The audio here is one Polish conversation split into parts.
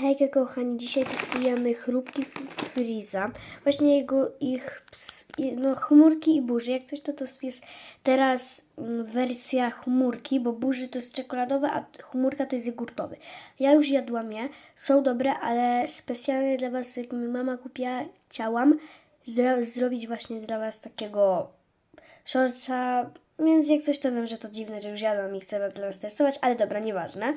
Hejka kochani, dzisiaj testujemy chrupki Freeza. Właśnie jego, ich, ps- no chmurki i burzy. Jak coś to to jest teraz mm, wersja chmurki, bo burzy to jest czekoladowe, a chmurka to jest jogurtowy. Ja już jadłam je, są dobre, ale specjalnie dla Was, jak mi mama kupiła, chciałam zro- zrobić właśnie dla Was takiego shortsa. Więc jak coś to wiem, że to dziwne, że już jadłam i chcę dla Was testować, ale dobra, nieważne.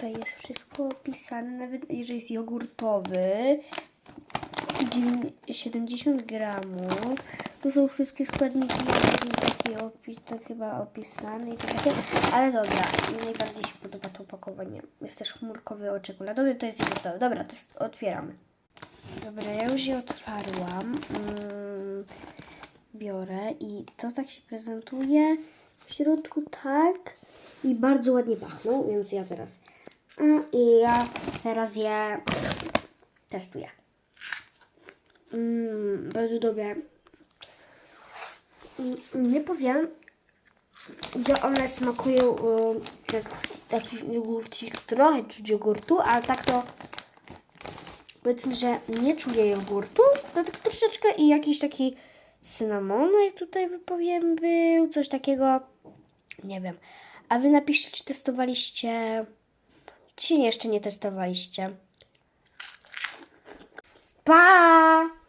Tutaj jest wszystko opisane, nawet że jest jogurtowy. dziewię- 70 gramów. Tu są wszystkie składniki, taki opis, to chyba opisane i takie. Ale dobra, mi najbardziej się podoba to opakowanie. Jest też chmurkowy o czekoladowy, to jest jogurtowy. Dobra, to jest, otwieramy. Dobra, ja już je otwarłam. Mm, biorę i to tak się prezentuje. W środku tak. I bardzo ładnie pachną, więc ja teraz. A, I ja teraz je testuję. Mm, bardzo dobre. Mm, nie powiem, że one smakują y, jak taki jogurcik, trochę czuć jogurtu, ale tak to powiedzmy, że nie czuję jogurtu, to tak troszeczkę i jakiś taki cynamonek tutaj wypowiem był, coś takiego, nie wiem. A wy napiszcie, czy testowaliście, czy jeszcze nie testowaliście. Pa!